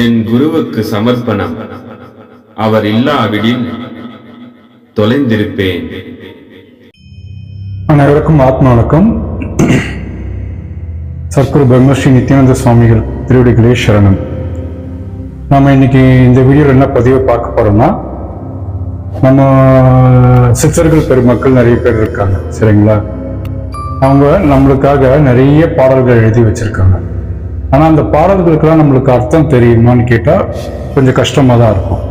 என் குருவுக்கு சமர்ப்பணம். அவர் இல்லாவிடில் தொலைந்திருப்பேன். அனைவருக்கும் ஆத்ம வணக்கம். சத்குரு பிரம்மஸ்ரீ நித்யானந்த சுவாமிகள் திருவடிகளே சரணம். நம்ம இன்னைக்கு இந்த வீடியோவில் என்ன பதிவை பார்க்க போறோம்னா நம்ம சித்தர்கள் பெருமக்கள் நிறைய பேர் இருக்காங்க சரிங்களா? அவங்க நம்மளுக்காக நிறைய பாடல்கள் எழுதி வச்சிருக்காங்க. ஆனா அந்த பாடல்களுக்கெல்லாம் நம்மளுக்கு அர்த்தம் தெரியுமான்னு கேட்டால் கொஞ்சம் கஷ்டமா தான் இருக்கும்.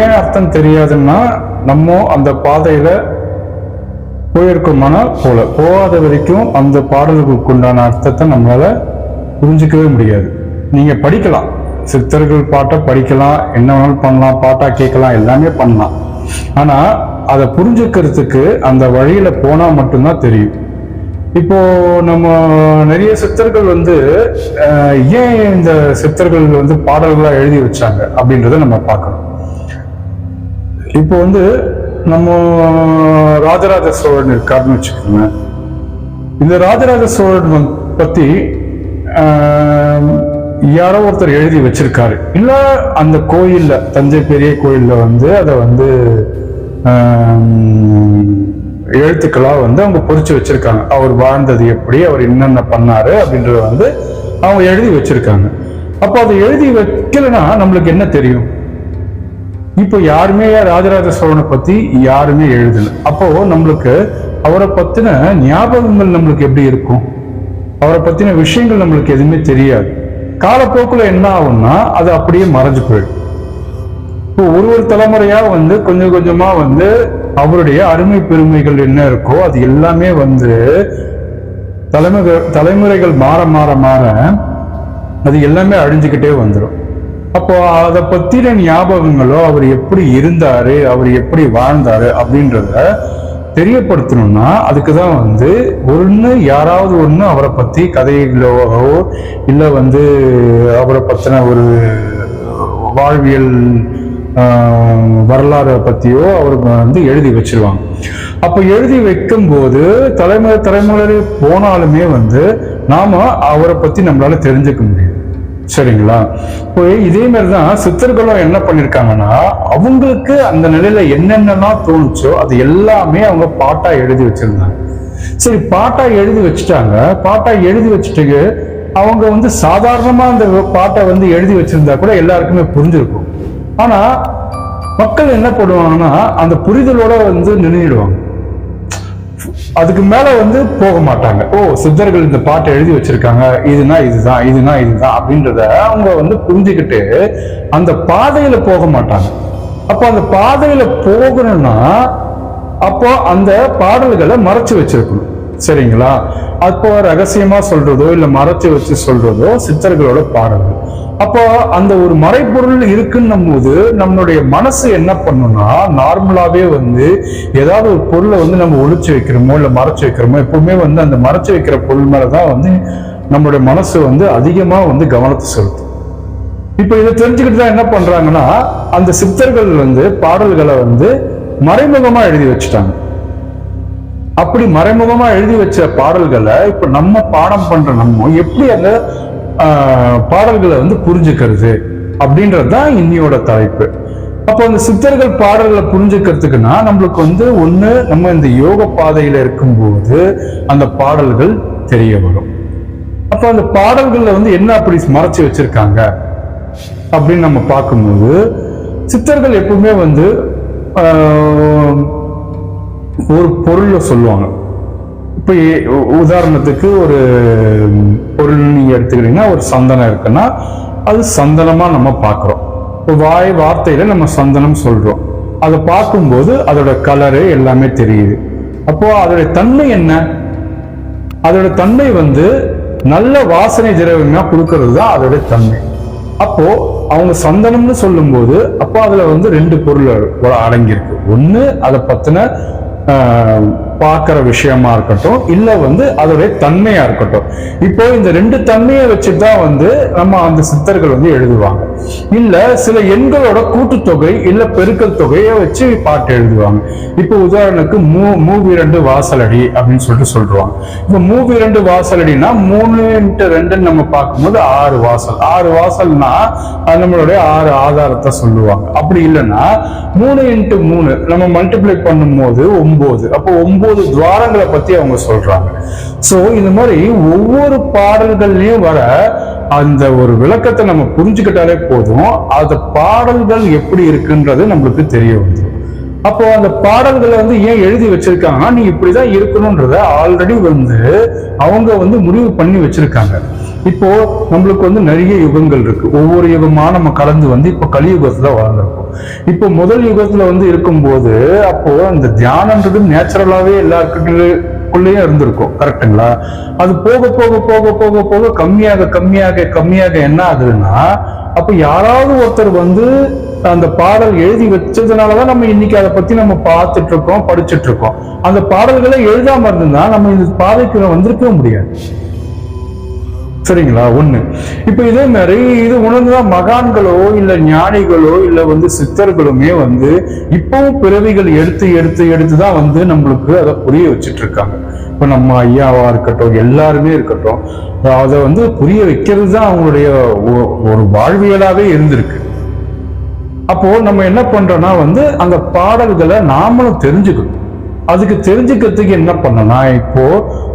ஏன் அர்த்தம் தெரியாதுன்னா நம்ம அந்த பாதையில் போயிருக்கோமானால் போல. போகாத வரைக்கும் அந்த பாடல்களுக்கு உண்டான அர்த்தத்தை நம்மளால புரிஞ்சுக்கவே முடியாது. நீங்க படிக்கலாம். சித்தர்கள் பாட்டை படிக்கலாம். என்ன வேணாலும் பண்ணலாம். பாட்டா கேட்கலாம். எல்லாமே பண்ணலாம். ஆனா அதை புரிஞ்சுக்கிறதுக்கு அந்த வழியில போனா மட்டும்தான் தெரியும். இப்போ நம்ம நிறைய சித்தர்கள் வந்து ஏன் இந்த சித்தர்கள் வந்து பாடல்களாக எழுதி வச்சாங்க அப்படின்றத நம்ம பார்க்கணும். இப்போ வந்து நம்ம ராஜராஜ சோழன் இருக்காருன்னு வச்சுக்கோங்க இந்த ராஜராஜ சோழன் பத்தி யாரோ ஒருத்தர் எழுதி வச்சிருக்காரு. இல்ல அந்த கோயில்ல தஞ்சை பெரிய கோயில்ல வந்து அதை வந்து எழுத்துக்களாக எழுத்துக்களா வந்து அவங்க பொறிச்சு வச்சிருக்காங்க. அவர் வாழ்ந்தது எப்படி அவர் என்னென்ன பண்ணாரு அப்படின்றத வந்து அவங்க எழுதி வச்சிருக்காங்க. அப்போ அதை எழுதி வைக்கலைன்னா நம்மளுக்கு என்ன தெரியும்? இப்போ யாருமே ராஜராஜ சோழனை பத்தி யாருமே எழுதல. அப்போ நம்மளுக்கு அவரை பத்தின ஞாபகங்கள் நம்மளுக்கு எப்படி இருக்கும்? அவரை பத்தின விஷயங்கள் நம்மளுக்கு எதுவுமே தெரியாது. காலப்போக்குல என்ன ஆகும்னா அது அப்படியே மறைஞ்சு போயிடும். ஒரு ஒரு தலைமுறையா வந்து கொஞ்சம் கொஞ்சமா வந்து அவருடைய அருமை பெருமைகள் என்ன இருக்கோ அது எல்லாமே வந்து தலைமுறை தலைமுறைகள் மாற மாற மாற அது எல்லாமே அழிஞ்சுக்கிட்டே வந்துடும் அப்போ அதை பத்தின ஞாபகங்களோ அவர் எப்படி இருந்தாரு அவர் எப்படி வாழ்ந்தாரு அப்படின்றத தெரியப்படுத்தணும்னா அதுக்கு தான் வந்து ஒன்று யாராவது ஒன்று அவரை பற்றி கதைகளோ இல்லை வந்து அவரை பற்றின ஒரு வாழ்வியல் வரலாறை பற்றியோ அவர் வந்து எழுதி வச்சிருவாங்க. அப்போ எழுதி வைக்கும்போது தலைமுறை தலைமுறை போனாலுமே வந்து நாம் அவரை பற்றி நம்மளால தெரிஞ்சுக்க முடியும். சரிங்களா? இப்போ இதே மாதிரி தான் சித்தர்களும் என்ன பண்ணியிருக்காங்கன்னா அவங்களுக்கு அந்த நிலையில என்னென்னலாம் தோணுச்சோ அது எல்லாமே அவங்க பாட்டா எழுதி வச்சிருந்தாங்க. சரி பாட்டா எழுதி வச்சுட்டாங்க. பாட்டா எழுதி வச்சுட்டு அவங்க வந்து சாதாரணமா அந்த பாட்டை வந்து எழுதி வச்சிருந்தா கூட எல்லாருக்குமே புரிஞ்சிருக்கும். ஆனா மக்கள் என்ன பண்ணுவாங்கன்னா அந்த புரிதலோட வந்து நின்றுடுவாங்க அதுக்கு மேல வந்து போக மாட்டாங்க. ஓ சித்தர்கள் இந்த பாட்டை எழுதி வச்சிருக்காங்க. இதுனா இதுதான் இதுனா இதுதான் அப்படின்றத அவங்க வந்து புரிஞ்சுக்கிட்டு அந்த பாதையில போக மாட்டாங்க. அப்போ அந்த பாதையில போகணும்னா அப்போ அந்த பாடல்களை மறைச்சு வச்சிருக்கணும். சரிங்களா? அப்போ ரகசியமா சொல்றதோ இல்ல மறைச்சு வச்சு சொல்றதோ சித்தர்களோட பாடல்கள். அப்போ அந்த ஒரு மறைப்பொருள் இருக்குன்னும் போது நம்மளுடைய மனசு என்ன பண்ணும்னா நார்மலாவே வந்து ஏதாவது ஒரு பொருளை வந்து நம்ம ஒழிச்சு வைக்கிறோமோ இல்லை மறைச்சு வைக்கிறோமோ எப்பவுமே வந்து அந்த மறைச்சு வைக்கிற பொருள் மேலதான் வந்து நம்மளுடைய மனசு வந்து அதிகமா வந்து கவனத்தை செலுத்தும். இப்ப இதை தெரிஞ்சுக்கிட்டு தான் என்ன பண்றாங்கன்னா அந்த சித்தர்கள் வந்து பாடல்களை வந்து மறைமுகமா எழுதி வச்சுட்டாங்க. அப்படி மறைமுகமா எழுதி வச்ச பாடல்களை இப்ப நம்ம பாடம் பண்ற நம்ம எப்படி அந்த பாடல்களை வந்து புரிஞ்சுக்கிறது அப்படின்றது தான் இன்னியோட தலைப்பு. அப்போ அந்த சித்தர்கள் பாடல்களை புரிஞ்சுக்கிறதுக்குன்னா நம்மளுக்கு வந்து ஒன்று நம்ம இந்த யோக பாதையில் இருக்கும்போது அந்த பாடல்கள் தெரிய வரும். அப்போ அந்த பாடல்களில் வந்து என்ன அப்படி மறைச்சி வச்சிருக்காங்க அப்படின்னு நம்ம பார்க்கும்போது சித்தர்கள் எப்பவுமே வந்து ஒரு பொருளை சொல்லுவாங்க. இப்போ உதாரணத்துக்கு ஒரு பொருள் நீங்கள் எடுத்துக்கிறீங்கன்னா ஒரு சந்தனம் இருக்குன்னா அது சந்தனமாக நம்ம பார்க்குறோம். இப்போ வாய் வார்த்தையில் நம்ம சந்தனம் சொல்கிறோம் அதை பார்க்கும்போது அதோட கலரு எல்லாமே தெரியுது. அப்போது அதோடைய தன்மை என்ன? அதோட தன்மை வந்து நல்ல வாசனை திரவியமாக கொடுக்கறது தான் அதோட தன்மை. அப்போது அவங்க சந்தனம்னு சொல்லும்போது அப்போ அதில் வந்து ரெண்டு பொருள் அடங்கியிருக்கு. ஒன்று அதை பற்றின பார்க்குற விஷயமா இருக்கட்டும் இல்லை வந்து அதோடைய தன்மையாக இருக்கட்டும். இப்போ இந்த ரெண்டு தன்மையை வச்சு தான் வந்து நம்ம அந்த சித்தர்கள் வந்து எழுதுவாங்க. இல்லை சில எண்களோட கூட்டுத்தொகை இல்லை பெருக்கல் தொகையை வச்சு பாட்டு எழுதுவாங்க. இப்போ உதாரணத்துக்கு மூ மூவிரண்டு வாசலடி அப்படின்னு சொல்லிட்டு சொல்லுவாங்க இப்போ மூவிரண்டு வாசலடினா மூணு இன்ட்டு ரெண்டுன்னு நம்ம பார்க்கும்போது ஆறு வாசல். ஆறு வாசல்னா நம்மளுடைய ஆறு ஆதாரத்தை சொல்லுவாங்க. அப்படி இல்லைன்னா மூணு இன்ட்டு மூணு நம்ம மல்டிப்ளை பண்ணும்போது ஒம்பது. அப்போ ஒம்பது ஒன்பது துவாரங்களை பத்தி அவங்க சொல்றாங்க. சோ இந்த மாதிரி ஒவ்வொரு பாடல்கள்லயும் வர அந்த ஒரு விளக்கத்தை நம்ம புரிஞ்சுக்கிட்டாலே போதும். அந்த பாடல்கள் எப்படி இருக்குன்றது நம்மளுக்கு தெரிய வந்துடும் அப்போ அந்த பாடல்களை வந்து ஏன் எழுதி வச்சிருக்காங்கன்னா நீ இப்படிதான் இருக்கணும்ன்றத ஆல்ரெடி வந்து அவங்க வந்து முடிவு பண்ணி வச்சிருக்காங்க. இப்போ நம்மளுக்கு வந்து நிறைய யுகங்கள் இருக்கு. ஒவ்வொரு யுகமா நம்ம கலந்து வந்து இப்போ கலியுகத்துல வாழ்ந்துருக்கோம் இப்போ முதல் யுகத்துல வந்து இருக்கும்போது அப்போ அந்த தியானன்றது நேச்சுரலாவே எல்லாருக்குள்ளேயும் இருந்திருக்கும். கரெக்டுங்களா? அது போக போக போக போக போக கம்மியாக கம்மியாக கம்மியாக என்ன ஆகுதுன்னா அப்ப யாராவது ஒருத்தர் வந்து அந்த பாடல் எழுதி வச்சதுனாலதான் நம்ம இன்னைக்கு அதை பத்தி நம்ம பார்த்துட்டு இருக்கோம் படிச்சுட்டு இருக்கோம். அந்த பாடல்களை எழுதாம இருந்தா நம்ம இந்த பாதைக்கு வந்திருக்கவே முடியாது. சரிங்களா? ஒண்ணு. இப்ப இதே மாதிரி இது உணர்ந்துதான் மகான்களோ இல்ல ஞானிகளோ இல்ல வந்து சித்தர்களுமே வந்து இப்பவும் பிறவிகள் எடுத்து எடுத்து எடுத்து தான் வந்து நம்மளுக்கு அதை புரிய வச்சுட்டு இருக்காங்க இப்ப நம்ம ஐயாவா இருக்கட்டும் எல்லாருமே இருக்கட்டும் அதை வந்து புரிய வைக்கிறது தான் அவங்களுடைய ஒரு வாழ்வியலாவே இருந்திருக்கு. அப்போ நம்ம என்ன பண்றோம்னா வந்து அந்த பாடல்களை நாமளும் தெரிஞ்சுக்கணும். அதுக்கு தெரிஞ்சுக்கிறதுக்கு என்ன பண்ணனா இப்போ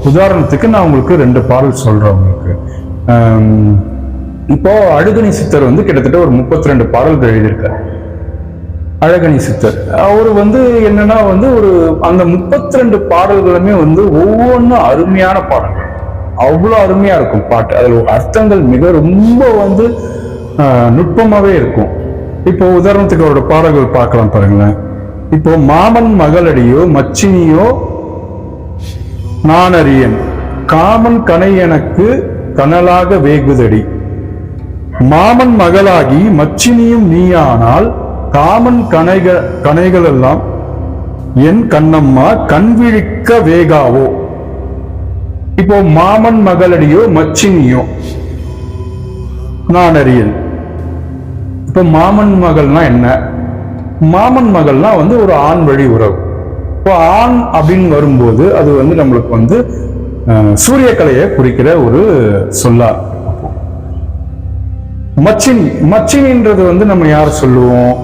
உதாரணத்துக்கு நான் உங்களுக்கு ரெண்டு பாடல் சொல்றேன் உங்களுக்கு. இப்போ அழுகணி சித்தர் வந்து கிட்டத்தட்ட ஒரு முப்பத்தி ரெண்டு பாடல்கள் எழுதியிருக்காரு. அழகணி சித்தர். அவர் வந்து என்னன்னா வந்து ஒரு அந்த முப்பத்தி ரெண்டு பாடல்களுமே வந்து ஒவ்வொன்றும் அருமையான பாடல்கள். அவ்வளோ அருமையா இருக்கும் பாட்டு. அதில் அர்த்தங்கள் மிக ரொம்ப வந்து நுட்பமாகவே இருக்கும். இப்போ உதாரணத்துக்கு அவரோட பாடல்கள் பார்க்கலாம் பாருங்களேன். இப்போ மாமன் மகளடியோ மச்சினியோ நான் அறியன். காமன் கனை எனக்கு கனலாக வேகுதடி. மாமன் மகளாகி மச்சினியும் நீயானால் காமன் கனைக கனைகள் எல்லாம் என் கண்ணம்மா கண்விழிக்க வேகாவோ. இப்போ மாமன் மகளடியோ மச்சினியோ நான் அறியன். இப்போ மாமன் மகள்னா என்ன? மாமன் மகள்னா வந்து ஒரு ஆண் வழி உறவு. இப்போ ஆண் அப்படின்னு வரும்போது அது வந்து நம்மளுக்கு வந்து சூரியக்கலையை குறிக்கிற ஒரு சொல்லா. மச்சின் மச்சினி மச்சினின்றது வந்து நம்ம யார் சொல்லுவோம்?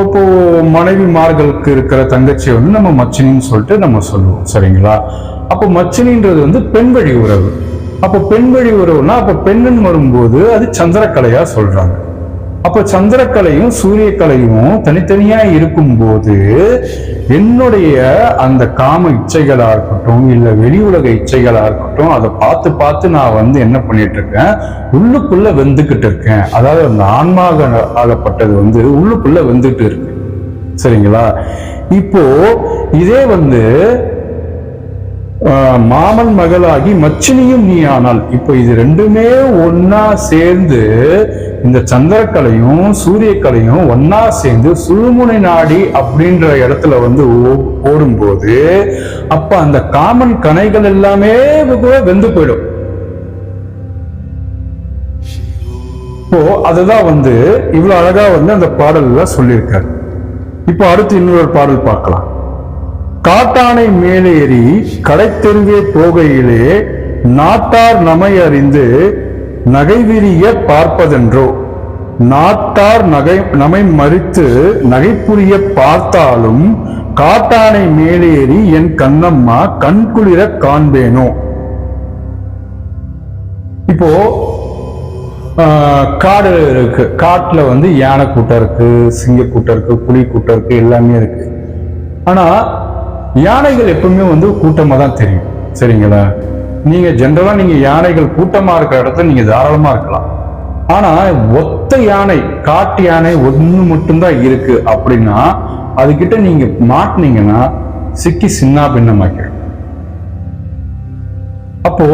இப்போ மனைவிமார்களுக்கு இருக்கிற தங்கச்சியை வந்து நம்ம மச்சினின்னு சொல்லிட்டு நம்ம சொல்லுவோம் சரிங்களா? அப்போ மச்சினின்றது வந்து பெண் வழி உறவு. அப்போ பெண் வழி உறவுனா அப்போ பெண்ணுன்னு வரும்போது அது சந்திரக்கலையா சொல்றாங்க. அப்போ சந்திரக்கலையும் சூரியக்கலையும் தனித்தனியா இருக்கும்போது என்னுடைய அந்த காம இச்சைகளா இருக்கட்டும் இல்ல வெளி உலக இச்சைகளா இருக்கட்டும் அதை பார்த்து பார்த்து நான் வந்து என்ன பண்ணிட்டு இருக்கேன்? உள்ளுக்குள்ள வெந்துக்கிட்டு இருக்கேன். அதாவது அந்த ஆன்மாக ஆகப்பட்டது வந்து உள்ளுக்குள்ள வெந்துட்டு இருக்கு. சரிங்களா? இப்போ இதே வந்து மாமன் மகளாகி மச்சினியும் நீ ஆனால் இப்போ இது ரெண்டுமே ஒன்னா சேர்ந்து இந்த சந்திரக்கலையும் சூரியக்கலையும் ஒன்னா சேர்ந்து சுழுமுனை நாடி அப்படின்ற இடத்துல வந்து ஓ- ஓடும்போது அப்ப அந்த காமன் கனைகள் எல்லாமே வெந்து போயிடும். இப்போ அதுதான் வந்து இவ்வளவு அழகா வந்து அந்த பாடல்ல சொல்லியிருக்காரு. இப்போ அடுத்து இன்னொரு பாடல் பார்க்கலாம். காட்டானை மேலேறி கடைத்தெருவே போகையிலே நாட்டார் நமை அறிந்து நகைவிரிய பார்ப்பதென்றோ? நாட்டார் நகை நமை மறித்து நகைப்புரிய பார்த்தாலும் காட்டானை மேலேறி என் கண்ணம்மா கண்குளிர காண்பேனோ? இப்போ காடு இருக்கு. காட்டில் வந்து யானை கூட்டம் இருக்கு சிங்க கூட்டம் இருக்கு புலி கூட்டம் இருக்கு எல்லாமே இருக்கு. ஆனால் யானைகள் எப்பவுமே வந்து கூட்டமா தான் தெரியும். சரிங்களா? நீங்க ஜென்ரலா நீங்க யானைகள் கூட்டமா இருக்கிற இடத்துல நீங்க தாராளமா இருக்கலாம். ஆனா ஒத்த யானை காட்டு யானை ஒண்ணு மட்டும்தான் இருக்கு அப்படின்னா அதுக்கிட்ட நீங்க மாட்டினீங்கன்னா சிக்கி சின்ன பின்னமாக்கிடும். அப்போ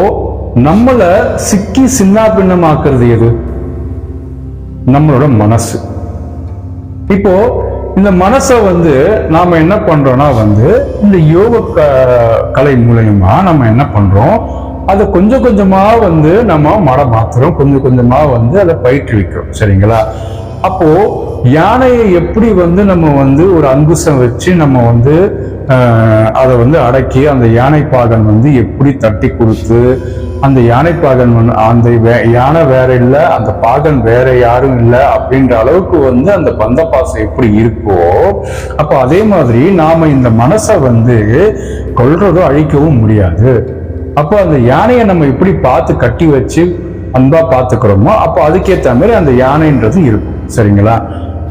நம்மளை சிக்கி சின்ன பின்னமாக்குறது எது? நம்மளோட மனசு. இப்போ இந்த மனசை வந்து நாம என்ன பண்றோம்னா வந்து இந்த யோக க- கலை மூலயமா நம்ம என்ன பண்றோம்? அதை கொஞ்சம் கொஞ்சமா வந்து நம்ம மட மாத்துறோம் கொஞ்சம் கொஞ்சமா வந்து அதை பயிற்றுவிக்கிறோம். சரிங்களா? அப்போ யானையை எப்படி வந்து நம்ம வந்து ஒரு அங்குசம் வச்சு நம்ம வந்து அதை வந்து அடக்கி அந்த யானை பாகன் வந்து எப்படி தட்டி கொடுத்து அந்த யானைப்பாகன் வந்து அந்த வே- யானை வேற இல்லை அந்த பாகன் வேற யாரும் இல்லை அப்படின்ற அளவுக்கு வந்து அந்த பந்த பாசம் எப்படி இருக்கோ அப்போ அதே மாதிரி நாம இந்த மனசை வந்து கொள்றதோ அழிக்கவும் முடியாது. அப்போ அந்த யானையை நம்ம எப்படி பார்த்து கட்டி வச்சு அன்பா பார்த்துக்கிறோமோ அப்போ அதுக்கேற்ற மாதிரி அந்த யானைன்றது இருக்கும். சரிங்களா?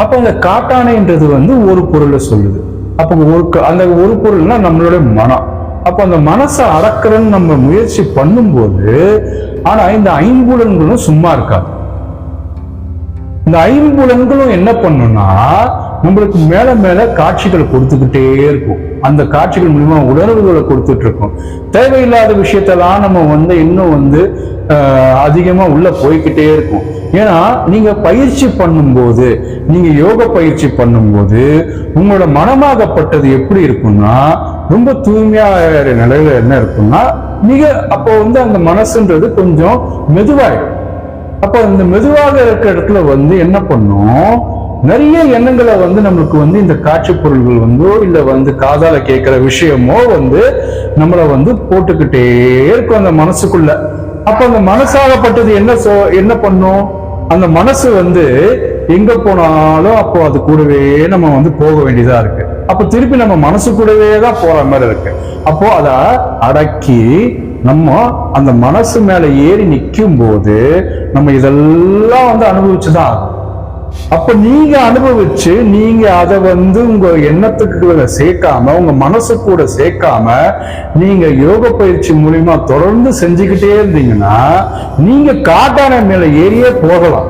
அப்போ அந்த காட்டானைன்றது வந்து ஒரு பொருளை சொல்லுது. அப்போ ஒரு அந்த ஒரு பொருள்னா நம்மளோட மனம் அப்போ அந்த மனசை அடக்கிறன்னு நம்ம முயற்சி பண்ணும்போது ஆனா இந்த ஐம்புலன்களும் சும்மா இருக்காது. இந்த ஐம்புலன்களும் என்ன பண்ணும்னா உங்களுக்கு மேல மேல காட்சிகள் கொடுத்துக்கிட்டே இருக்கும். அந்த காட்சிகள் மூலிமா உணர்வுகளை கொடுத்துட்டு இருக்கும். தேவையில்லாத விஷயத்தெல்லாம் நம்ம வந்து இன்னும் வந்து அதிகமாக அதிகமா உள்ள போய்கிட்டே இருக்கும். ஏன்னா நீங்க பயிற்சி பண்ணும்போது நீங்க யோக பயிற்சி பண்ணும்போது உங்களோட மனமாகப்பட்டது எப்படி இருக்கும்னா ரொம்ப தூய்மையா நிலையில என்ன இருக்கும்னா மிக அப்போ வந்து அந்த மனசுன்றது கொஞ்சம் மெதுவாயிடும் அப்போ இந்த மெதுவாக இருக்கிற இடத்துல வந்து என்ன பண்ணும் நிறைய எண்ணங்களை வந்து நம்மளுக்கு வந்து இந்த காட்சி பொருள்கள் வந்தோ இல்ல வந்து காதால கேட்கிற விஷயமோ வந்து நம்மளை வந்து போட்டுக்கிட்டே இருக்கும் அந்த மனசுக்குள்ள. அப்ப அந்த மனசாகப்பட்டது என்ன சொ என்ன பண்ணும்? அந்த மனசு வந்து எங்க போனாலும் அப்போ அது கூடவே நம்ம வந்து போக வேண்டியதா இருக்கு. அப்போ திருப்பி நம்ம மனசு கூடவே தான் போற மாதிரி இருக்கு. அப்போ அதை அடக்கி நம்ம அந்த மனசு மேல ஏறி நிற்கும் போது நம்ம இதெல்லாம் வந்து அனுபவிச்சுதான் ஆகும் அப்ப நீங்க அனுபவிச்சு நீங்க அதை வந்து உங்க எண்ணத்துக்கு சேர்க்காம உங்க மனசு கூட சேர்க்காம நீங்க யோக பயிற்சி மூலியமா தொடர்ந்து செஞ்சுக்கிட்டே இருந்தீங்கன்னா நீங்க காட்டான மேல ஏறியே போகலாம்.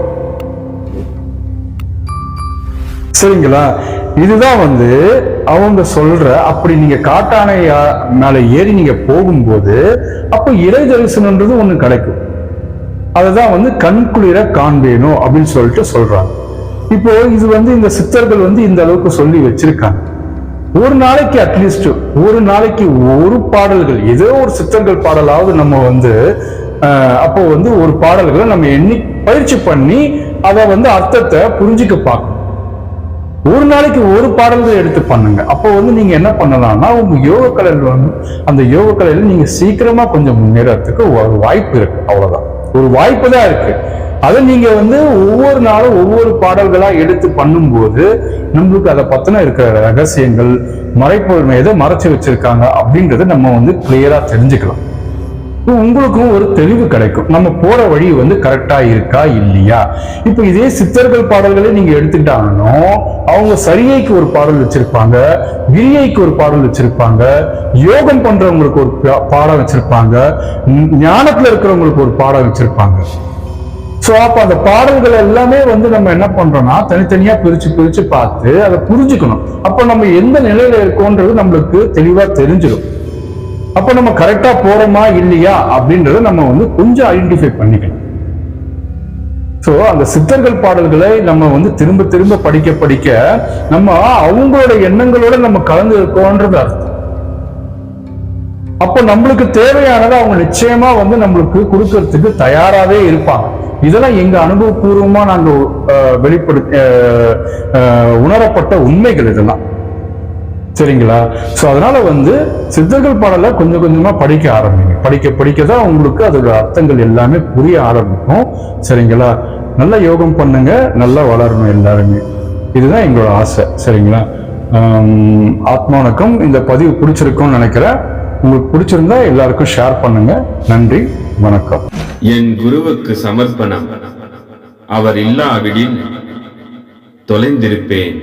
சரிங்களா? இதுதான் வந்து அவங்க சொல்ற அப்படி நீங்க காட்டானை மேல ஏறி நீங்க போகும்போது அப்போ இறை தரிசனம்ன்றது ஒண்ணு கிடைக்கும். அதுதான் வந்து கண்குளிர காண்பேணும் அப்படின்னு சொல்லிட்டு சொல்றாங்க. இப்போ இது வந்து இந்த சித்தர்கள் வந்து இந்த அளவுக்கு சொல்லி வச்சிருக்காங்க. ஒரு நாளைக்கு அட்லீஸ்ட் ஒரு நாளைக்கு ஒரு பாடல்கள் ஏதோ ஒரு சித்தர்கள் பாடலாவது நம்ம வந்து அப்போ வந்து ஒரு பாடல்களை நம்ம எண்ணி பயிற்சி பண்ணி அதை வந்து அர்த்தத்தை புரிஞ்சுக்க பார்க்கணும். ஒரு நாளைக்கு ஒரு பாடல்கள் எடுத்து பண்ணுங்க. அப்போ வந்து நீங்க என்ன பண்ணலாம்னா உங்க யோக கலையில் வந்து அந்த யோக கலையில நீங்க சீக்கிரமா கொஞ்சம் முன்னேறதுக்கு ஒரு வாய்ப்பு இருக்கு. அவ்வளவுதான். ஒரு வாய்ப்பு தான் இருக்கு. அதை நீங்க வந்து ஒவ்வொரு நாளும் ஒவ்வொரு பாடல்களா எடுத்து பண்ணும்போது நம்மளுக்கு அதை பத்தின இருக்கிற ரகசியங்கள் மறைப்பொருமை எதை மறைச்சு வச்சிருக்காங்க அப்படின்றத நம்ம வந்து கிளியரா தெரிஞ்சுக்கலாம். உங்களுக்கும் ஒரு தெளிவு கிடைக்கும். நம்ம போற வழி வந்து கரெக்டா இருக்கா இல்லையா? இப்போ இதே சித்தர்கள் பாடல்களை நீங்க எடுத்துக்கிட்டாங்கன்னா அவங்க சரியைக்கு ஒரு பாடல் வச்சிருப்பாங்க விரியைக்கு ஒரு பாடல் வச்சிருப்பாங்க யோகம் பண்றவங்களுக்கு ஒரு பா- பாடம் வச்சிருப்பாங்க ஞானத்துல இருக்கிறவங்களுக்கு ஒரு பாடம் வச்சிருப்பாங்க. சோ அப்போ அந்த பாடல்கள் எல்லாமே வந்து நம்ம என்ன பண்றோம்னா தனித்தனியா பிரிச்சு பிரிச்சு பார்த்து அதை புரிஞ்சுக்கணும். அப்ப நம்ம எந்த நிலையில இருக்கோன்றது நம்மளுக்கு தெளிவா தெரிஞ்சிடும் அப்ப நம்ம கரெக்டா போறோமா இல்லையா அப்படின்றத நம்ம வந்து கொஞ்சம் ஐடென்டிஃபை பண்ணிக்கணும். ஸோ அந்த சித்தர்கள் பாடல்களை நம்ம வந்து திரும்ப திரும்ப படிக்க படிக்க நம்ம அவங்களோட எண்ணங்களோட நம்ம கலந்து இருக்கோன்றது அர்த்தம். அப்போ நம்மளுக்கு தேவையானதை அவங்க நிச்சயமா வந்து நம்மளுக்கு கொடுக்கறதுக்கு தயாராகவே இருப்பாங்க. இதெல்லாம் எங்க அனுபவபூர்வமா நாங்கள் வெளிப்படுத்த உணரப்பட்ட உண்மைகள் இதெல்லாம். சரிங்களா? சோ அதனால வந்து சித்தர்கள் பாடலை கொஞ்சம் கொஞ்சமா படிக்க ஆரம்பிங்க. படிக்க படிக்க தான் உங்களுக்கு அதோட அர்த்தங்கள் எல்லாமே புரிய ஆரம்பிக்கும். சரிங்களா? நல்லா யோகம் பண்ணுங்க நல்லா வளரணும் எல்லாருமே. இதுதான் எங்களோட ஆசை. சரிங்களா? ஆத்மானக்கம் இந்த பதிவு பிடிச்சிருக்கும்னு நினைக்கிறேன். உங்களுக்கு பிடிச்சிருந்தா எல்லாருக்கும் ஷேர் பண்ணுங்க. நன்றி வணக்கம். என் குருவுக்கு சமர்ப்பணம். அவர் இல்லாவிடில் தொலைந்திருப்பேன்.